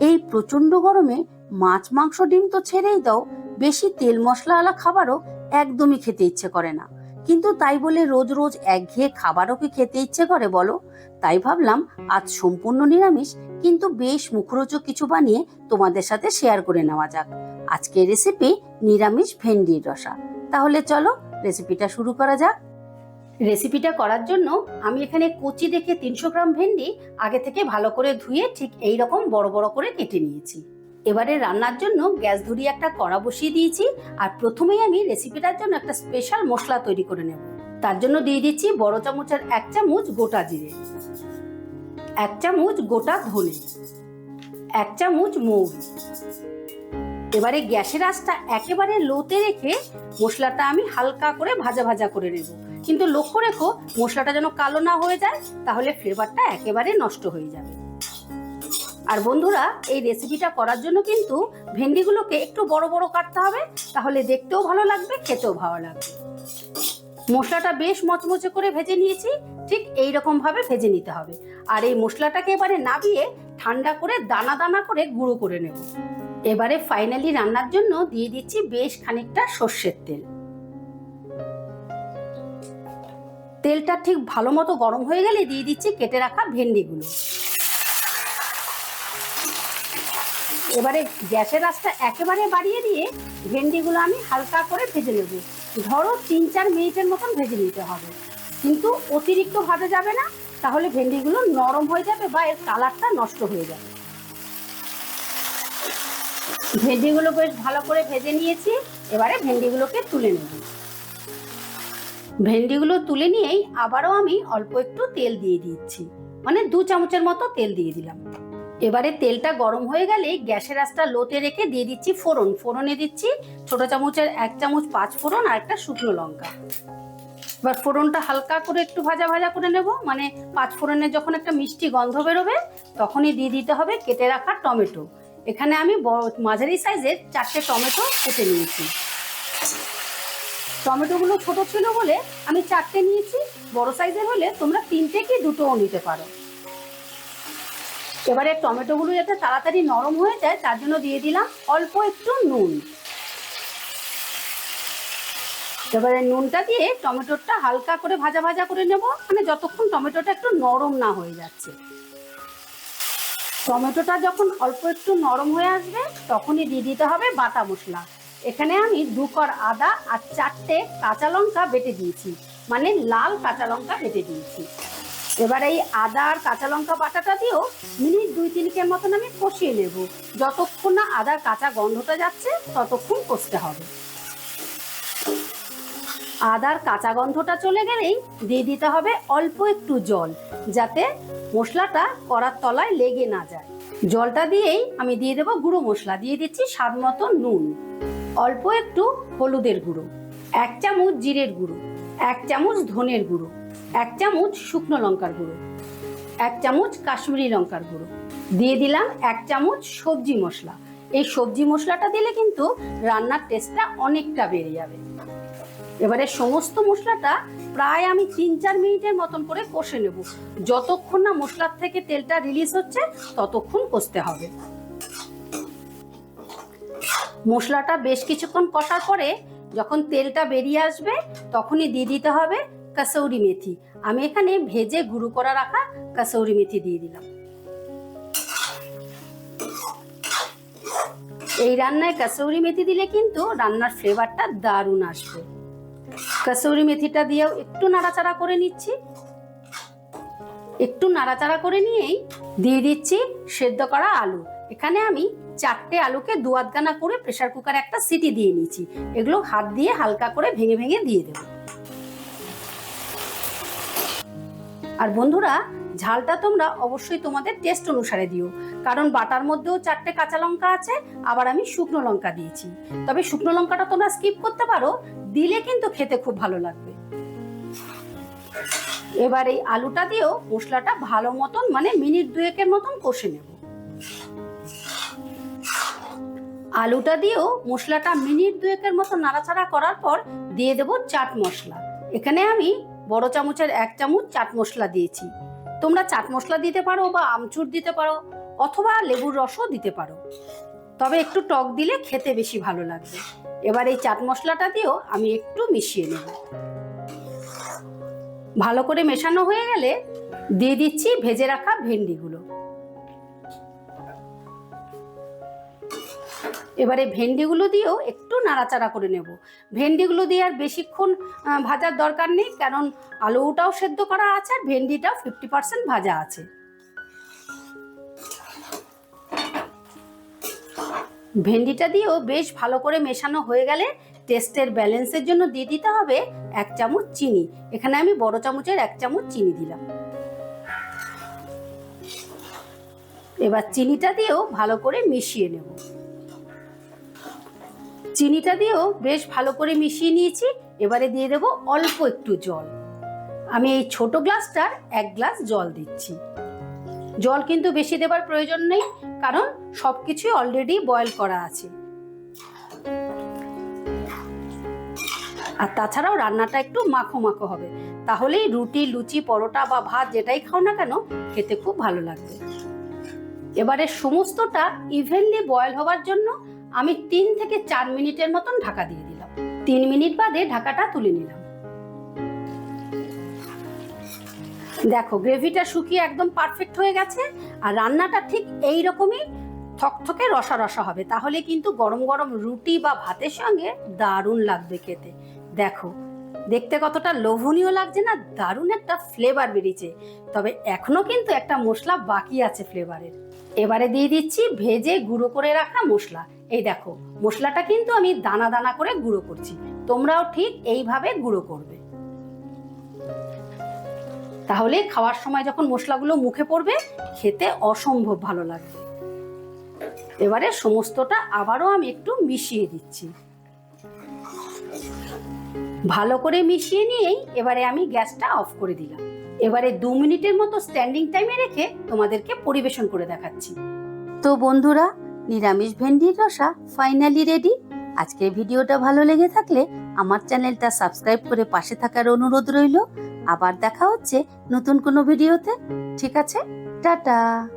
এই প্রচণ্ড গরমে মাছ, মাংস, ডিম তো ছেড়েই দাও। বেশি তেল মশলাওয়ালা খাবারও একদমই খেতে ইচ্ছে করে না। কিন্তু তাই বলে রোজ রোজ একঘেয়ে খাবারও কি খেতে ইচ্ছে করে বলো? তাই ভাবলাম আজ সম্পূর্ণ নিরামিষ, কিন্তু বেশ মুখরোচক কিছু বানিয়ে তোমাদের সাথে শেয়ার করে নেওয়া যাক। আজকের রেসিপি নিরামিষ ভেন্ডির রসা। তাহলে চলো রেসিপিটা শুরু করা যাক। রেসিপিটা করার জন্য আমি এখানে কচি দেখে তিনশো গ্রাম ভেন্ডি আগে থেকে ভালো করে ধুয়ে ঠিক এই রকম বড় বড় করে কেটে নিয়েছি। এবারে রান্নার জন্য গ্যাস ধরিয়ে একটা কড়া বসিয়ে দিয়েছি আর প্রথমেই আমি রেসিপিটার জন্য একটা স্পেশাল মশলা তৈরি করে নেব। তার জন্য দিয়ে দিচ্ছি বড় চামচের এক চামচ গোটা জিরে, এক চামচ গোটা ধনে, এক চামচ মৌরি। এবারে গ্যাসের আঁচটা একেবারে লোতে রেখে মশলাটা আমি হালকা করে ভাজা ভাজা করে নেব। কিন্তু লক্ষ্য রেখো, মশলাটা যেন কালো না হয়ে যায়, তাহলে ফ্লেভারটা একেবারে নষ্ট হয়ে যাবে। আর বন্ধুরা, এই রেসিপিটা করার জন্য কিন্তু ভেন্ডিগুলোকে একটু বড় বড় কাটতে হবে, তাহলে দেখতেও ভালো লাগবে, খেতেও ভালো লাগবে। মশলাটা বেশ মচমচে করে ভেজে নিয়েছি, ঠিক এই ভাবে ভেজে নিতে হবে। আর এই মশলাটাকে এবারে নাবিয়ে ঠান্ডা করে দানা দানা করে গুঁড়ো করে নেব। এবারে ফাইনালি রান্নার জন্য দিয়ে দিচ্ছি বেশ খানিকটা সর্ষের তেল। তেলটা ঠিক ভালো মতো গরম হয়ে গেলে দিয়ে দিচ্ছি কেটে রাখা ভেন্ডিগুলো। এবারে গ্যাসের আঁচটা একেবারে বাড়িয়ে দিয়ে ভেন্ডিগুলো আমি হালকা করে ভেজে নেব। ধরো তিন চার মিনিটের মতন ভেজে নিতে হবে। কিন্তু অতিরিক্ত ভাজা যাবে না, তাহলে ভেন্ডিগুলো নরম হয়ে যাবে বা এর কালারটা নষ্ট হয়ে যাবে। ভেন্ডিগুলো বেশ ভালো করে ভেজে নিয়েছি, এবারে ভেন্ডিগুলোকে তুলে নেব। ভেন্ডিগুলো তুলে নিয়েই আবারও আমি অল্প একটু তেল দিয়ে দিচ্ছি। মানে দু চামচের মতো তেল দিয়ে দিলাম। এবারে তেলটা গরম হয়ে গেলে গ্যাসের আঁচটা লোতে রেখে দিয়ে দিচ্ছি ফোড়ন। ফোড়নে দিচ্ছি ছোট চামচের এক চামচ পাঁচ ফোড়ন আর একটা শুকনো লঙ্কা। এবার ফোড়নটা হালকা করে একটু ভাজা ভাজা করে নেব। মানে পাঁচ ফোড়নের যখন একটা মিষ্টি গন্ধ বেরোবে, তখনই দিয়ে দিতে হবে কেটে রাখা টমেটো। এখানে আমি মাঝারি সাইজের চারটে টমেটো কেটে নিয়েছি। টমেটোগুলো ছোট ছিল বলে আমি চারটে নিয়েছি, বড় সাইজের হলে তোমরা তিনটে কি দুটোও নিতে পারো। এবারে টমেটোগুলো যাতে তাড়াতাড়ি নরম হয়ে যায়, তার জন্য দিয়ে দিলাম অল্প একটু নুন। এবারে নুনটা দিয়ে টমেটোটা হালকা করে ভাজা ভাজা করে নেব। মানে যতক্ষণ টমেটোটা একটু নরম না হয়ে যাচ্ছে। টমেটোটা যখন অল্প একটু নরম হয়ে আসবে, তখনই দিয়ে দিতে হবে বাটা মশলা। এখানে আমি দু কর আদা আর চারটে কাঁচা লঙ্কা বেটে দিয়েছি মানে লাল কাঁচা লঙ্কা বেটে দিয়েছি। এবার এই আদা আর কাঁচা লঙ্কা বাটাটা দিয়েও মিনিট দুই তিনিকের মতন আমি কষিয়ে নেব। যতক্ষণ না আদার কাঁচা গন্ধটা যাচ্ছে, ততক্ষণ কষতে হবে। আদার কাঁচা গন্ধটা চলে গেলেই দিয়ে দিতে হবে অল্প একটু জল, যাতে মশলাটা করার তলায় লেগে না যায়। জলটা দিয়েই আমি দিয়ে দেবো গুঁড়ো মশলা, দিয়ে দিচ্ছি স্বাদ মতো নুন। অল্প একটু হলুদের গুঁড়ো, এক চামচ জিরের গুঁড়ো, এক চামচ ধনের গুঁড়ো, এক চামচ শুকনো লঙ্কার গুঁড়ো, এক চামচ কাশ্মীরি লঙ্কার গুঁড়ো। দিয়ে দিলাম এক চামচ সবজি মশলা। এই সবজি মশলাটা দিলে কিন্তু রান্নার টেস্টটা অনেকটা বেড়ে যাবে। এবারে সমস্ত মশলাটা প্রায় আমি তিন চার মিনিটের মতন করে কষে নেব। যতক্ষণ না মশলার থেকে তেলটা রিলিজ হচ্ছে, ততক্ষণ কষতে হবে। মশলাটা বেশ কিছুক্ষণ কষার পরে যখন তেলটা বেরিয়ে আসবে, তখনই দিয়ে দিতে হবে কাসৌরি মেথি। আমি এখানে ভেজে গুঁড়ো করা রাখা কাসৌরি মেথি দিয়ে দিলাম। এই রান্নায় কাসৌরি মেথি দিলে কিন্তু রান্নার ফ্লেভারটা দারুণ আসবে। কাসৌরি মেথিটা দিয়েও একটু নাড়াচাড়া করে নিচ্ছি। একটু নাড়াচাড়া করে নিয়েই দিয়ে দিচ্ছি সেদ্ধ করা আলু। এখানে আমি চারটে আলুকে দু আধগানা করে প্রেশার কুকারে একটা সিটি দিয়ে নিয়েছি। এগুলো হাত দিয়ে হালকা করে ভেঙে ভেঙে দিয়ে দেবো। আর বন্ধুরা, ঝালটা তোমরা অবশ্যই তোমাদের টেস্ট অনুসারে দিও। কারণ বাটার মধ্যেও চারটে কাঁচা লঙ্কা আছে, আবার আমি শুকনো লঙ্কা দিয়েছি। তবে শুকনো লঙ্কাটা তোমরা স্কিপ করতে পারো, দিলে কিন্তু খেতে খুব ভালো লাগবে। এবার এই আলুটা দিয়েও মশলাটা ভালো মতন মানে মিনিট দুয়েকের মতন কষে নেব। আলুটা দিয়েও মশলাটা মিনিট দুয়েকের মতো নাড়াচাড়া করার পর দিয়ে দেব চাট মশলা। এখানে আমি বড় চামচের এক চামচ চাট মশলা দিয়েছি। তোমরা চাট মশলা দিতে পারো বা আমচুর দিতে পারো, অথবা লেবুর রসও দিতে পারো। তবে একটু টক দিলে খেতে বেশি ভালো লাগবে। এবার এই চাট মশলাটা দিয়েও আমি একটু মিশিয়ে নেব। ভালো করে মেশানো হয়ে গেলে দিয়ে দিচ্ছি ভেজে রাখা ভেন্ডিগুলো। এবারে ভেন্ডিগুলো দিয়েও একটু নাড়াচাড়া করে নেব। ভেন্ডিগুলো দিয়ে আর বেশিক্ষণ ভাজার দরকার নেই, কারণ আলুটাও সেদ্ধ করা আছে আর ভেন্ডিটাও ফিফটি পার্সেন্ট ভাজা আছে। ভেন্ডিটা দিয়েও বেশ ভালো করে মেশানো হয়ে গেলে টেস্টের ব্যালেন্সের জন্য দিয়ে দিতে হবে এক চামচ চিনি। এখানে আমি বড় চামচের এক চামচ চিনি দিলাম। এবার চিনিটা দিয়েও ভালো করে মিশিয়ে নেব। চিনিটা দিয়েও বেশ ভালো করে মিশিয়ে নিয়েছি। এবারে দিয়ে দেব অল্প একটু জল। আমি এই ছোট গ্লাসটার এক গ্লাস জল দিচ্ছি। জল কিন্তু বেশি দেবার প্রয়োজন নেই, কারণ সব কিছুই অলরেডি বয়েল করা আছে। আর তাছাড়াও রান্নাটা একটু মাখো মাখো হবে। তাহলেই রুটি, লুচি, পরোটা বা ভাত যেটাই খাও না কেন, খেতে খুব ভালো লাগবে। এবারে সমস্তটা ইভেনলি বয়েল হওয়ার জন্য আমি তিন থেকে চার মিনিটের মতন ঢাকা দিয়ে দিলাম। তিন মিনিট বাদে ঢাকাটা তুলে নিলাম। দেখো, গ্রেভিটা শুকিয়ে একদম পারফেক্ট হয়ে গেছে আর রান্নাটা ঠিক এই রকমই থকথকে রসা রসা হবে। তাহলে কিন্তু গরম গরম রুটি বা ভাতের সঙ্গে দারুণ লাগবে খেতে। দেখো, দেখতে কতটা লোভনীয় লাগছে না, দারুণ একটা ফ্লেভার বেরিয়েছে। তবে এখনও কিন্তু একটা মশলা বাকি আছে ফ্লেভারের এবারে দিয়ে দিচ্ছি ভেজে গুঁড়ো করে রাখা মশলা। এই দেখো, মশলাটা কিন্তু আমি দানা দানা করে গুঁড়ো করছি। তোমরাও ঠিক এইভাবে গুঁড়ো করবে। তাহলে খাওয়ার সময় যখন মশলাগুলো মুখে পড়বে, খেতে অসম্ভব ভালো লাগবে। এবারে সমস্তটা আবারও আমি একটু মিশিয়ে দিচ্ছি। ভালো করে মিশিয়ে নিয়েই এবারে আমি গ্যাসটা অফ করে দিলাম। এবারে দু মিনিটের মতো স্ট্যান্ডিং টাইমে রেখে তোমাদেরকে পরিবেশন করে দেখাচ্ছি। তো বন্ধুরা, নিরামিষ ভেন্ডির রসা ফাইনালি রেডি আজকের ভিডিওটা ভালো লেগে থাকলে আমার চ্যানেলটা সাবস্ক্রাইব করে পাশে থাকার অনুরোধ রইল। আবার দেখা হচ্ছে নতুন কোনো ভিডিওতে। ঠিক আছে? টাটা!